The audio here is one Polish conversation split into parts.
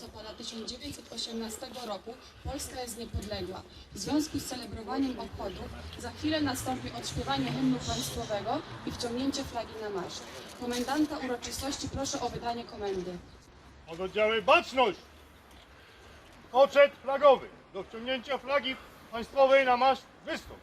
listopada 1918 roku Polska jest niepodległa. W związku z celebrowaniem obchodów za chwilę nastąpi odśpiewanie hymnu państwowego i wciągnięcie flagi na marsz. Komendanta uroczystości proszę o wydanie komendy. Oddziały baczność! Koczet flagowy. Do wciągnięcia flagi państwowej na maszt wystąp.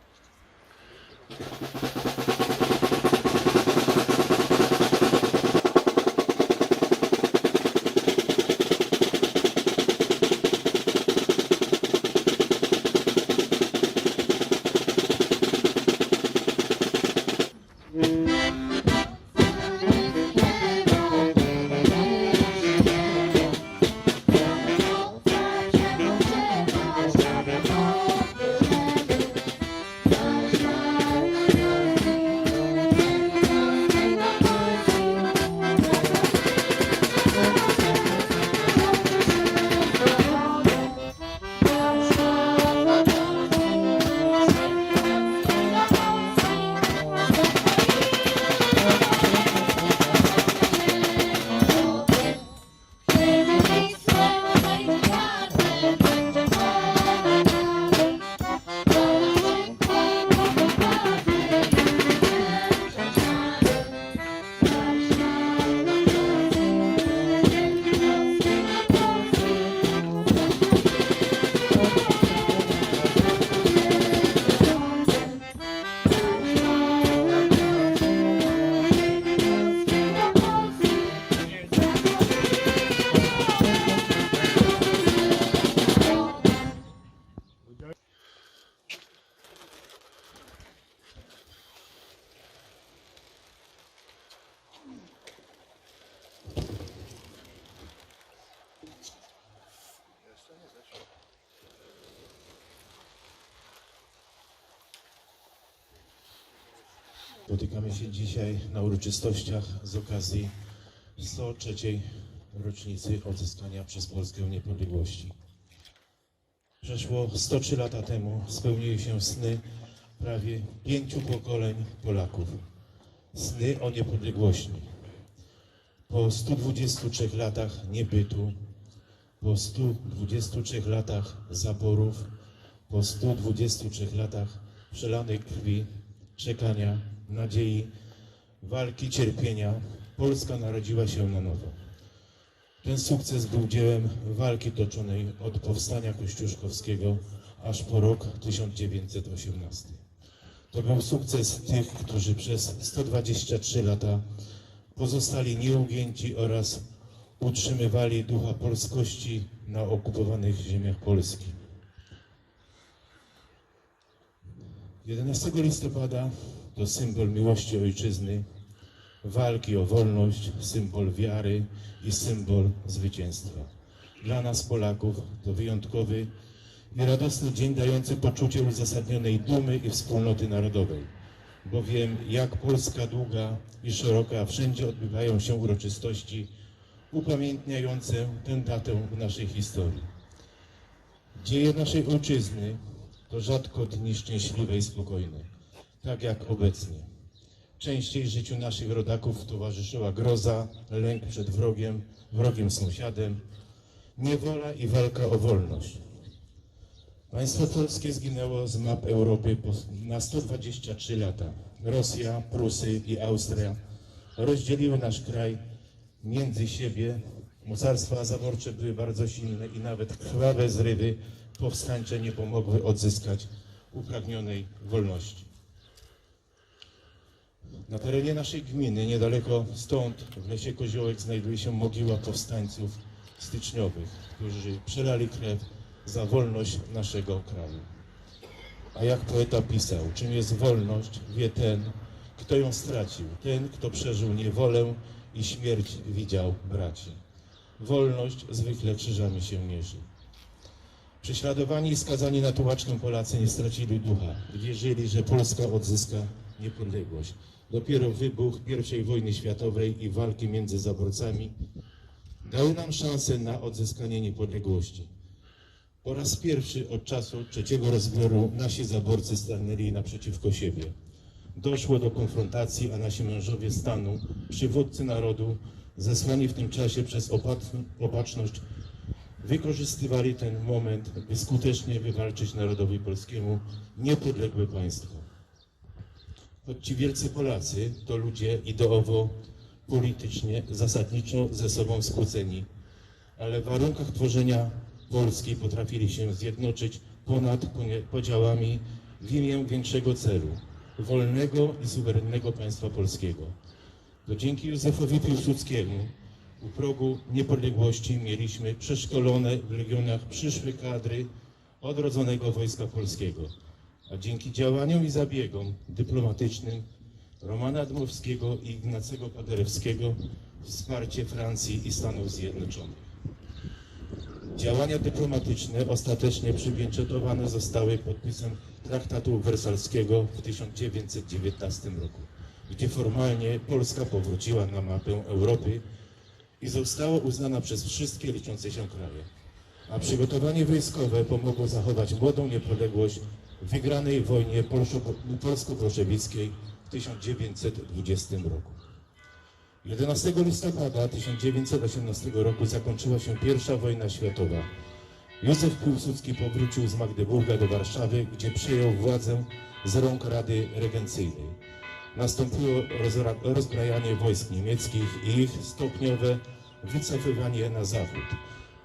Spotykamy się dzisiaj na uroczystościach z okazji 103. rocznicy odzyskania przez Polskę niepodległości. Przeszło 103 lata temu spełniły się sny prawie pięciu pokoleń Polaków. Sny o niepodległości. Po 123 latach niebytu, po 123 latach zaborów, po 123 latach przelanej krwi, czekania, nadziei, walki, cierpienia, Polska narodziła się na nowo. Ten sukces był dziełem walki toczonej od powstania kościuszkowskiego aż po rok 1918. To był sukces tych, którzy przez 123 lata pozostali nieugięci oraz utrzymywali ducha polskości na okupowanych ziemiach Polski. 11 listopada to symbol miłości ojczyzny, walki o wolność, symbol wiary i symbol zwycięstwa. Dla nas, Polaków, to wyjątkowy i radosny dzień dający poczucie uzasadnionej dumy i wspólnoty narodowej, bowiem jak Polska długa i szeroka, wszędzie odbywają się uroczystości upamiętniające tę datę w naszej historii. Dzieje naszej ojczyzny to rzadko dni szczęśliwe i spokojne, tak jak obecnie. Częściej życiu naszych rodaków towarzyszyła groza, lęk przed wrogiem, wrogiem sąsiadem, niewola i walka o wolność. Państwo polskie zginęło z map Europy na 123 lata. Rosja, Prusy i Austria rozdzieliły nasz kraj między siebie. Mocarstwa zaborcze były bardzo silne i nawet krwawe zrywy powstańcze nie pomogły odzyskać upragnionej wolności. Na terenie naszej gminy, niedaleko stąd, w lesie Koziołek, znajduje się mogiła powstańców styczniowych, którzy przelali krew za wolność naszego kraju. A jak poeta pisał, czym jest wolność, wie ten, kto ją stracił, ten, kto przeżył niewolę i śmierć widział braci. Wolność zwykle krzyżami się mierzy. Prześladowani i skazani na tułaczkę Polacy nie stracili ducha. Wierzyli, że Polska odzyska niepodległość. Dopiero wybuch I wojny światowej i walki między zaborcami dały nam szansę na odzyskanie niepodległości. Po raz pierwszy od czasu trzeciego rozbioru nasi zaborcy stanęli naprzeciwko siebie. Doszło do konfrontacji, a nasi mężowie stanu, przywódcy narodu, zesłani w tym czasie przez opat- opatrzność wykorzystywali ten moment, by skutecznie wywalczyć narodowi polskiemu niepodległe państwo. Choć ci wielcy Polacy to ludzie ideowo, politycznie, zasadniczo ze sobą skłóceni, ale w warunkach tworzenia Polski potrafili się zjednoczyć ponad podziałami w imię większego celu wolnego i suwerennego państwa polskiego. To dzięki Józefowi Piłsudskiemu u progu niepodległości mieliśmy przeszkolone w legionach przyszłe kadry odrodzonego Wojska Polskiego, a dzięki działaniom i zabiegom dyplomatycznym Romana Dmowskiego i Ignacego Paderewskiego wsparcie Francji i Stanów Zjednoczonych. Działania dyplomatyczne ostatecznie przypieczętowane zostały podpisem Traktatu Wersalskiego w 1919 roku, gdzie formalnie Polska powróciła na mapę Europy i została uznana przez wszystkie liczące się kraje. A przygotowanie wojskowe pomogło zachować młodą niepodległość w wygranej wojnie polsko-bolszewickiej w 1920 roku. 11 listopada 1918 roku zakończyła się pierwsza wojna światowa. Józef Piłsudski powrócił z Magdeburga do Warszawy, gdzie przejął władzę z rąk Rady Regencyjnej. Nastąpiło rozbrajanie wojsk niemieckich i ich stopniowe wycofywanie na zachód.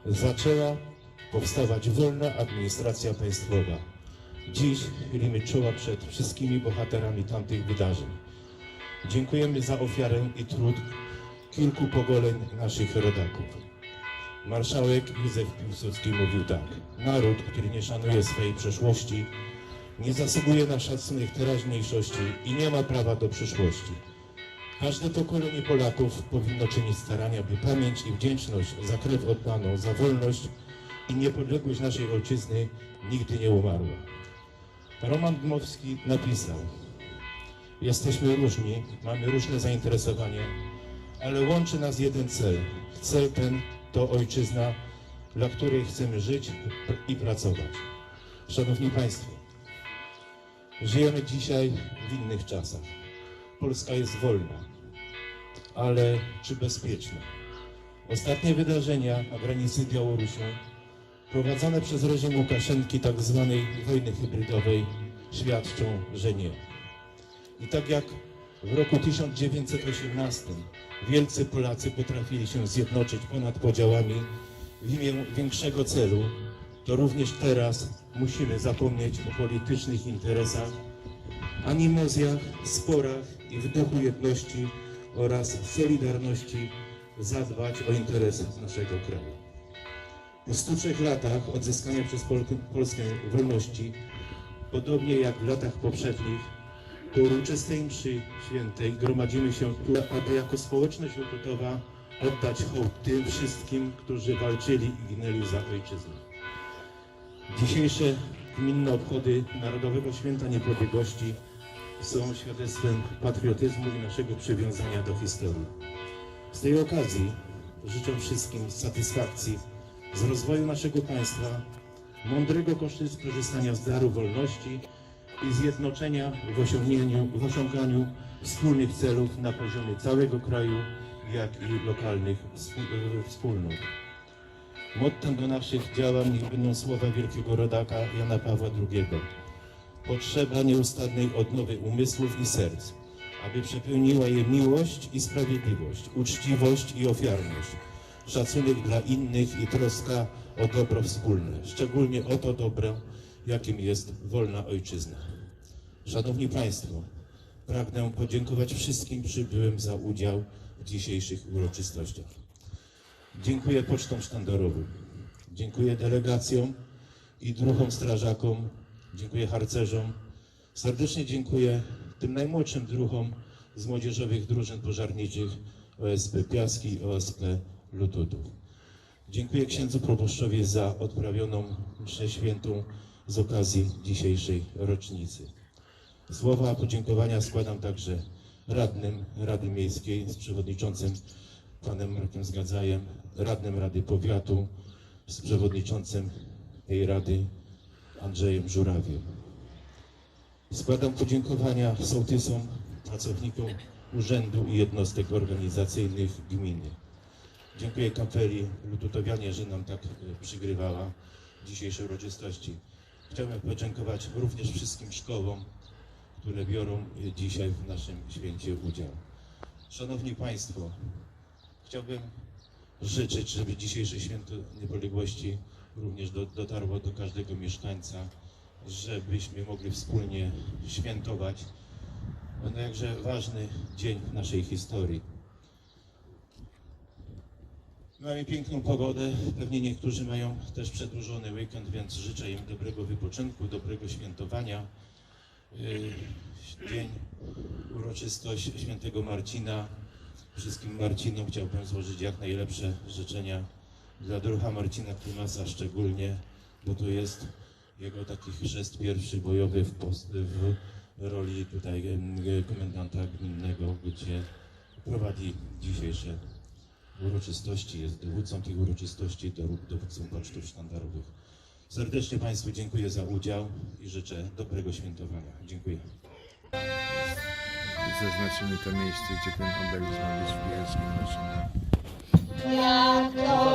Zaczęła powstawać wolna administracja państwowa. Dziś chylimy czoła przed wszystkimi bohaterami tamtych wydarzeń. Dziękujemy za ofiarę i trud kilku pokoleń naszych rodaków. Marszałek Józef Piłsudski mówił tak. Naród, który nie szanuje swojej przeszłości, nie zasługuje na szacunek teraźniejszości i nie ma prawa do przyszłości. Każde pokolenie Polaków powinno czynić starania, by pamięć i wdzięczność za krew oddaną, za wolność i niepodległość naszej ojczyzny nigdy nie umarła. Roman Dmowski napisał Jesteśmy różni, mamy różne zainteresowania, ale łączy nas jeden cel. Cel ten to ojczyzna, dla której chcemy żyć i pracować. Szanowni Państwo, żyjemy dzisiaj w innych czasach. Polska jest wolna, ale czy bezpieczna? Ostatnie wydarzenia na granicy Białorusią, prowadzone przez reżim Łukaszenki tak zwanej wojny hybrydowej, świadczą, że nie. I tak jak w roku 1918 wielcy Polacy potrafili się zjednoczyć ponad podziałami w imię większego celu, to również teraz musimy zapomnieć o politycznych interesach, animozjach, sporach i w duchu jedności oraz solidarności zadbać o interes naszego kraju. Po 103 latach odzyskania przez Polskę wolności, podobnie jak w latach poprzednich, po uroczystej mszy świętej gromadzimy się tu, aby jako społeczność ludowa oddać hołd tym wszystkim, którzy walczyli i ginęli za ojczyznę. Dzisiejsze gminne obchody Narodowego Święta Niepodległości są świadectwem patriotyzmu i naszego przywiązania do historii. Z tej okazji życzę wszystkim satysfakcji z rozwoju naszego państwa, mądrego koszty skorzystania z daru wolności i zjednoczenia w, osiągnięciu, w osiąganiu wspólnych celów na poziomie całego kraju, jak i lokalnych e, wspólnot. Mottem do naszych działań niech będą słowa wielkiego rodaka Jana Pawła II. Potrzeba nieustannej odnowy umysłów i serc, aby przepełniła je miłość i sprawiedliwość, uczciwość i ofiarność, szacunek dla innych i troska o dobro wspólne, szczególnie o to dobro, jakim jest wolna ojczyzna. Szanowni Państwo, pragnę podziękować wszystkim przybyłym za udział w dzisiejszych uroczystościach. Dziękuję pocztom sztandarowym, dziękuję delegacjom i druhom strażakom, dziękuję harcerzom, serdecznie dziękuję tym najmłodszym druhom z młodzieżowych drużyn pożarniczych OSP Piaski OSP Dziękuję księdzu proboszczowi za odprawioną mszę świętą z okazji dzisiejszej rocznicy. Słowa podziękowania składam także radnym Rady Miejskiej z przewodniczącym panem Markiem Zgadzajem, radnym Rady Powiatu z przewodniczącym tej Rady Andrzejem Żurawiem. Składam podziękowania sołtysom, pracownikom urzędu i jednostek organizacyjnych gminy. Dziękuję kapeli Lututowianie, że nam tak e, przygrywała dzisiejsze uroczystości. Chciałbym podziękować również wszystkim szkołom, które biorą e, dzisiaj w naszym święcie udział. Szanowni Państwo, chciałbym życzyć, żeby dzisiejsze święto niepodległości również do, dotarło do każdego mieszkańca, żebyśmy mogli wspólnie świętować no jakże ważny dzień w naszej historii. Mamy piękną pogodę, pewnie niektórzy mają też przedłużony weekend, więc życzę im dobrego wypoczynku, dobrego świętowania. Yy, Dzień, uroczystość świętego Marcina. Wszystkim Marcinom chciałbym złożyć jak najlepsze życzenia dla druha Marcina Krymasa szczególnie, bo to jest jego taki chrzest pierwszy bojowy w, w roli tutaj komendanta gminnego, gdzie prowadzi dzisiejsze uroczystości, jest dowódcą tych uroczystości, dow- dowódcą pocztów sztandarowych. Serdecznie Państwu dziękuję za udział i życzę dobrego świętowania. Dziękuję. Zaznaczymy to miejsce, gdzie ten obelisk ma być w Bielskim Maszynie. Jak to